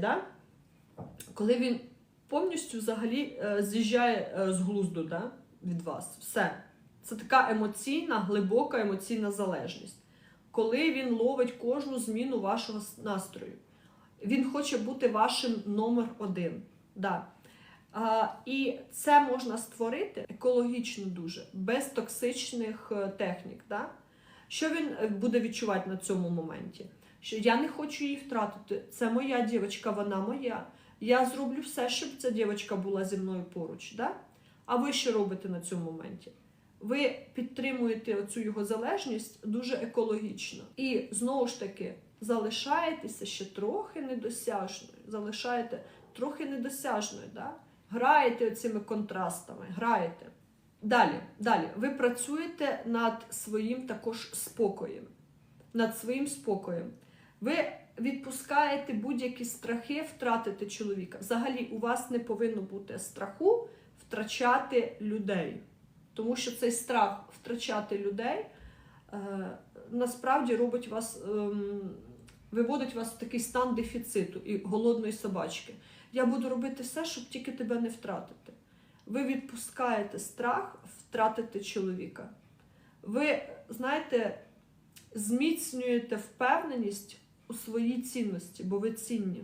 Да? Коли він повністю взагалі е, з'їжджає е, з глузду да? від вас. Все. Це така емоційна, глибока емоційна залежність. Коли він ловить кожну зміну вашого настрою. Він хоче бути вашим номер один. Да. А, і це можна створити екологічно дуже, без токсичних е, технік. Да? Що він буде відчувати на цьому моменті? Що я не хочу її втратити. Це моя дівчинка, вона моя. Я зроблю все, щоб ця дівчинка була зі мною поруч. Да? А ви що робите на цьому моменті? Ви підтримуєте оцю його залежність дуже екологічно. І знову ж таки залишаєтеся ще трохи недосяжною. Залишаєте трохи недосяжною. Да? Граєте цими контрастами, граєте. Далі, далі, ви працюєте над своїм також спокоєм. Над своїм спокоєм. Ви відпускаєте будь-які страхи втратити чоловіка. Взагалі, у вас не повинно бути страху втрачати людей. Тому що цей страх втрачати людей е, насправді робить вас, ем, виводить вас в такий стан дефіциту і голодної собачки. Я буду робити все, щоб тільки тебе не втратити. Ви відпускаєте страх втратити чоловіка. Ви, знаєте, зміцнюєте впевненість у своїй цінності, бо ви цінні.